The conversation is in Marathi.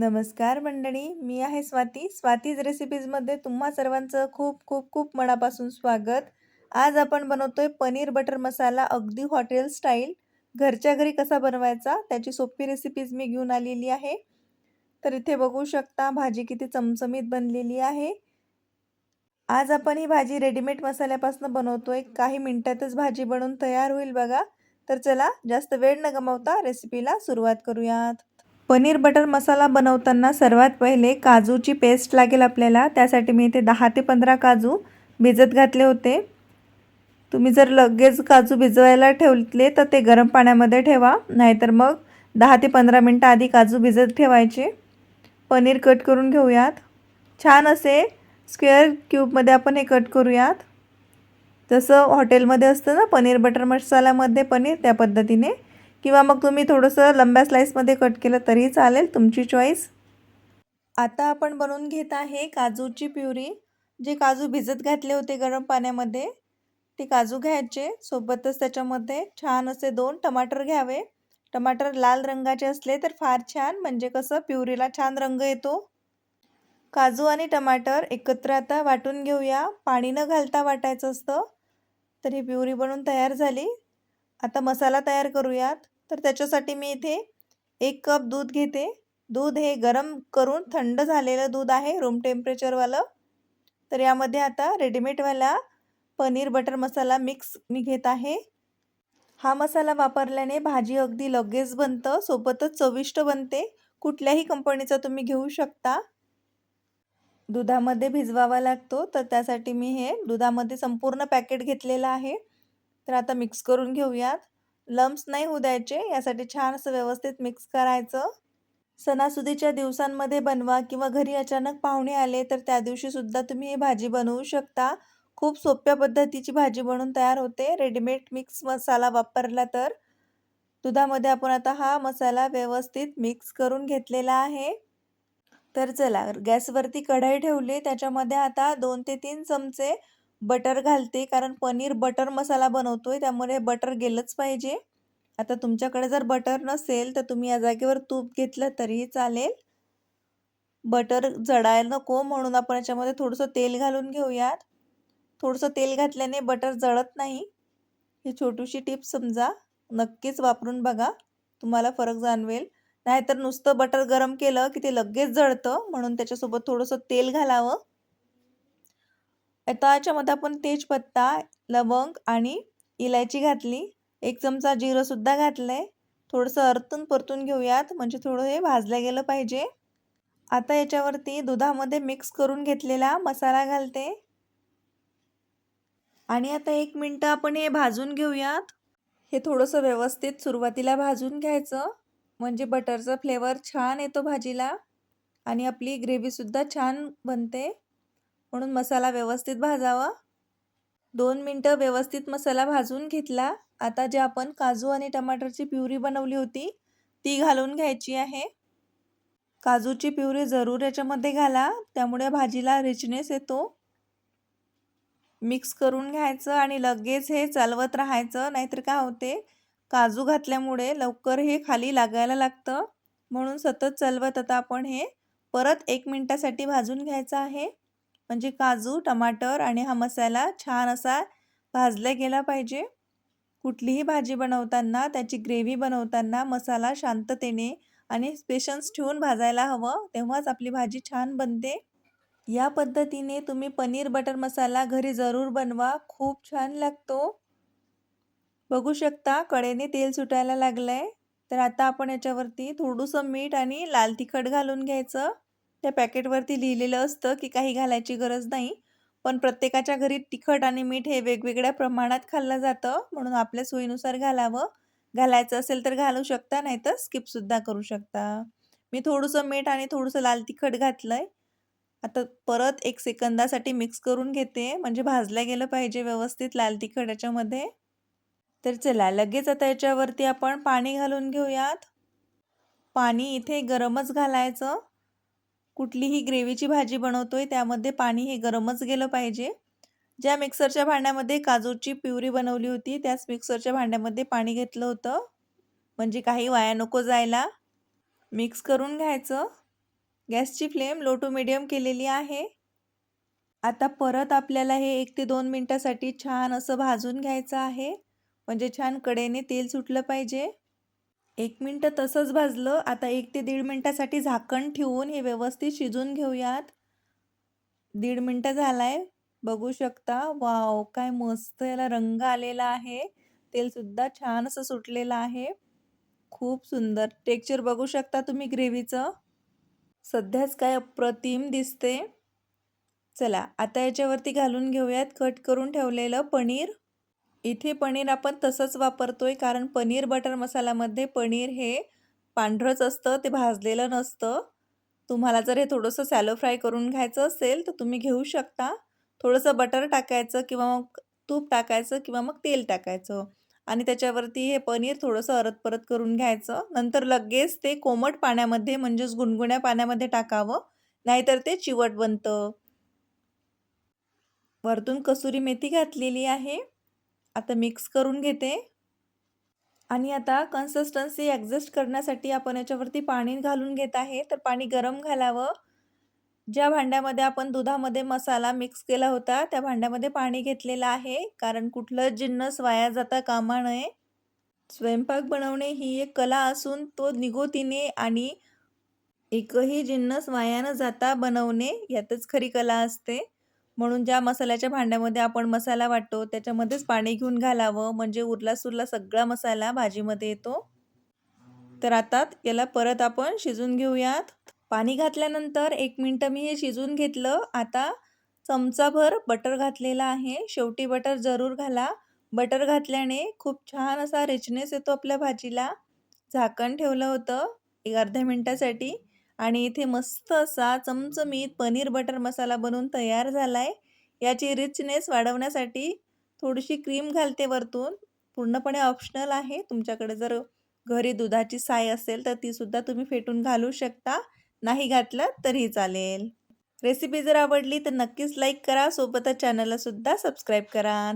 नमस्कार मंडळी मी आहे स्वाती. स्वातीज रेसिपीजमध्ये तुम्हा सर्वांचं खूप खूप खूप मनापासून स्वागत. आज आपण बनवतोय पनीर बटर मसाला अगदी हॉटेल स्टाईल. घरच्या घरी कसा बनवायचा त्याची सोपी रेसिपीज मी घेऊन आलेली आहे. तर इथे बघू शकता भाजी किती चमचमीत बनलेली आहे. आज आपण ही भाजी रेडीमेड मसाल्यापासून बनवतोय. काही मिनिटातच भाजी बनवून तयार होईल बघा. तर चला जास्त वेळ न गमावता रेसिपीला सुरुवात करूयात. पनीर बटर मसाला बनवताना सर्वात पहिले काजूची पेस्ट लागेल आपल्याला. त्यासाठी मी इथे दहा ते पंधरा काजू भिजत घातले होते. तुम्ही जर लगेच काजू भिजवायला ठेवले तर ते गरम पाण्यामध्ये ठेवा. नाहीतर मग दहा ते पंधरा मिनटं आधी काजू भिजत ठेवायचे. पनीर कट करून घेऊयात. छान असे स्क्वेअर क्यूबमध्ये आपण हे कट करूयात. जसं हॉटेलमध्ये असतं ना पनीर बटर मसाल्यामध्ये पनीर त्या पद्धतीने किंवा मग तुम्ही थोडंसं लंब्या स्लाईसमध्ये कट केलं तरी चालेल तुमची चॉईस आता आपण बनवून घेत आहे काजूची प्युरी. जे काजू भिजत घातले होते गरम पाण्यामध्ये ते काजू घ्यायचे. सोबतच त्याच्यामध्ये छान असे दोन टमाटर घ्यावे. टमाटर लाल रंगाचे असले तर फार छान म्हणजे कसं प्युरीला छान रंग येतो. काजू आणि टमाटर एकत्र आता वाटून घेऊया. पाणी न घालता वाटायचं असतं. तर ही प्युरी बनवून तयार झाली. आता मसाला तयार करूयात. तर त्याच्यासाठी मी इथे एक कप दूध घेते. दूध हे गरम करून थंड झालेलं दूध आहे रूम टेम्परेचरवालं तर यामध्ये आता रेडीमेडवाला पनीर बटर मसाला मिक्स मी घेत आहे. हा मसाला वापरल्याने भाजी अगदी लगेच बनतं सोबतच चविष्ट बनते. कुठल्याही कंपनीचा तुम्ही घेऊ शकता. दुधामध्ये भिजवावा लागतो तर त्यासाठी मी हे दुधामध्ये संपूर्ण पॅकेट घेतलेलं आहे. तर आता मिक्स करून घेऊयात. लम्स नाही होऊ द्यायचे यासाठी छान असं व्यवस्थित मिक्स करायचं. सणासुदीच्या दिवसांमध्ये बनवा किंवा घरी अचानक पाहुणे आले तर त्या दिवशीसुद्धा तुम्ही ही भाजी बनवू शकता. खूप सोप्या पद्धतीची भाजी बनवून तयार होते. रेडीमेड मिक्स मसाला वापरला तर. दुधामध्ये आपण आता हा मसाला व्यवस्थित मिक्स करून घेतलेला आहे. तर चला गॅसवरती कढाई ठेवली. त्याच्यामध्ये आता दोन ते तीन चमचे बटर घालते कारण पनीर बटर मसाला बनवतोय त्यामुळे बटर गेलंच पाहिजे. आता तुमच्याकडे जर बटर नसेल तर तुम्ही या जागेवर तूप घेतलं तरीही चालेल. बटर जडायला नको म्हणून आपण याच्यामध्ये थोडंसं तेल घालून घेऊयात. थोडंसं तेल घातल्याने बटर जळत नाही. ही छोटीशी टिप समजा नक्कीच वापरून बघा तुम्हाला फरक जाणवेल. नाहीतर नुसतं बटर गरम केलं की ते लगेच जळतं म्हणून त्याच्यासोबत थोडंसं तेल घालावं. आता याच्यामध्ये आपण तेजपत्ता लवंग आणि इलायची घातली. एक चमचा जिरंसुद्धा घातलं आहे थोडंसं अर्थून परतून घेऊयात. म्हणजे थोडं हे भाजलं गेलं पाहिजे. आता याच्यावरती दुधामध्ये मिक्स करून घेतलेला मसाला घालते. आणि आता एक मिनटं आपण हे भाजून घेऊयात. हे थोडंसं व्यवस्थित सुरुवातीला भाजून घ्यायचं. म्हणजे बटरचा फ्लेवर छान येतो भाजीला. आणि आपली ग्रेव्हीसुद्धा छान बनते. म्हणून मसाला व्यवस्थित भाजावा. दोन मिनटं व्यवस्थित मसाला भाजून घेतला. आता जे आपण काजू आणि टमाटरची प्युरी बनवली होती ती घालून घ्यायची आहे. काजूची प्युरी जरूर याच्यामध्ये घाला त्यामुळे भाजीला रिचनेस येतो. मिक्स करून घ्यायचं आणि लगेच हे चालवत राहायचं नाहीतर काय होते काजू घातल्यामुळे लवकर हे खाली लागायला लागतं. म्हणून सतत चालवत आता आपण हे. परत एक मिनटासाठी भाजून घ्यायचं आहे. म्हणजे काजू टमाटर आणि हा मसाला छान असा भाजला गेला पाहिजे. कुठलीही भाजी बनवताना त्याची ग्रेव्ही बनवताना मसाला शांततेने आणि पेशन्स ठेवून भाजायला हवं तेव्हाच आपली भाजी छान बनते. या पद्धतीने तुम्ही पनीर बटर मसाला घरी जरूर बनवा खूप छान लागतो. बघू शकता कडेने तेल सुटायला लागलं आहे तर आता आपण याच्यावरती थोडंसं मीठ आणि लाल तिखट घालून घ्यायचं. त्या पॅकेटवरती लिहिलेलं असतं की काही घालायची गरज नाही. पण प्रत्येकाच्या घरी तिखट आणि मीठ हे वेगवेगळ्या प्रमाणात खाल्लं जातं. म्हणून आपल्या सोयीनुसार घालावं. घालायचं असेल तर घालू शकता नाही तर स्किपसुद्धा करू शकता. मी थोडंसं मीठ आणि थोडंसं लाल तिखट घातलं आहे आता परत एक सेकंदासाठी मिक्स करून घेते. म्हणजे भाजलं गेलं पाहिजे व्यवस्थित लाल तिखट याच्यामध्ये. तर चला लगेच आता याच्यावरती आपण पाणी घालून घेऊयात. पाणी इथे गरमच घालायचं. कुठलीही ग्रेव्हीची भाजी बनवतो आहे त्यामध्ये पाणी हे गरमच गेलं पाहिजे. ज्या मिक्सरच्या भांड्यामध्ये काजूची प्युरी बनवली होती त्याच मिक्सरच्या भांड्यामध्ये पाणी घेतलं होतं. म्हणजे काही वाया नको जायला. मिक्स करून घ्यायचं. गॅसची फ्लेम लो टू मिडियम केलेली आहे. आता परत आपल्याला हे एक ते दोन मिनटासाठी छान असं भाजून घ्यायचं आहे. म्हणजे छान कडेने तेल सुटलं पाहिजे. एक मिनटं तसंच भाजलं. आता एक ते दीड मिनटासाठी झाकण ठेवून हे व्यवस्थित शिजून घेऊयात. दीड मिनटं झालाय. बघू शकता. वाव काय मस्त याला रंग आलेला आहे. तेलसुद्धा छान असं सुटलेलं आहे. खूप सुंदर. टेक्चर बघू शकता तुम्ही ग्रेव्हीचं. सध्याच काय अप्रतिम दिसते. चला आता याच्यावरती घालून घेऊयात. कट करून ठेवलेलं पनीर. इथे पनीर आपण तसंच वापरतो आहे कारण पनीर बटर मसाल्यामध्ये पनीर हे पांढरंच असतं ते भाजलेलं नसतं. तुम्हाला जर हे थोडंसं सॅलो फ्राय करून घ्यायचं असेल तर तुम्ही घेऊ शकता. थोडंसं बटर टाकायचं किंवा मग तूप टाकायचं किंवा मग तेल टाकायचं. आणि त्याच्यावरती हे पनीर थोडंसं अरत परत करून घ्यायचं. नंतर लगेच ते कोमट पाण्यामध्ये म्हणजेच गुणगुण्या पाण्यामध्ये टाकावं नाहीतर ते चिवट बनतं. वरतून कसुरी मेथी घातलेली आहे. आता मिक्स करून घेते. आणि आता कन्सिस्टन्सी ॲडजस्ट करण्यासाठी आपण याच्यावरती पाणी घालून घेत आहे. तर पाणी गरम घालावं. ज्या भांड्यामध्ये आपण दुधामध्ये मसाला मिक्स केला होता त्या भांड्यामध्ये पाणी घेतलेलं आहे. कारण कुठलं जिन्नस वाया जाता कामा नये. स्वयंपाक बनवणे ही एक कला असून तो निगोतीने आणि एकही जिन्नस वाया न जाता बनवणे यातच खरी कला असते. म्हणून ज्या मसाल्याच्या भांड्यामध्ये आपण मसाला वाटतो त्याच्यामध्येच पाणी घेऊन घालावं. म्हणजे उरला सुरला सगळा मसाला भाजीमध्ये येतो. तर आता याला परत आपण शिजून घेऊयात. पाणी घातल्यानंतर एक मिनटं मी हे शिजून घेतलं. आता चमचाभर बटर घातलेला आहे. शेवटी बटर जरूर घाला. बटर घातल्याने खूप छान असा रिचनेस येतो आपल्या भाजीला. झाकण ठेवलं होतं एक अर्ध्या मिनटासाठी. आणि इथे मस्त असा चमचमीत पनीर बटर मसाला बनवून तयार झाला आहे याची रिचनेस वाढवण्यासाठी थोडीशी क्रीम घालते वरतून. पूर्णपणे ऑप्शनल आहे. तुमच्याकडे जर घरी दुधाची साय असेल तर तीसुद्धा तुम्ही फेटून घालू शकता. नाही घातलं तरी चालेल. रेसिपी जर आवडली तर नक्कीच लाईक करा. सोबतच चॅनलला सुद्धा सबस्क्राईब करा.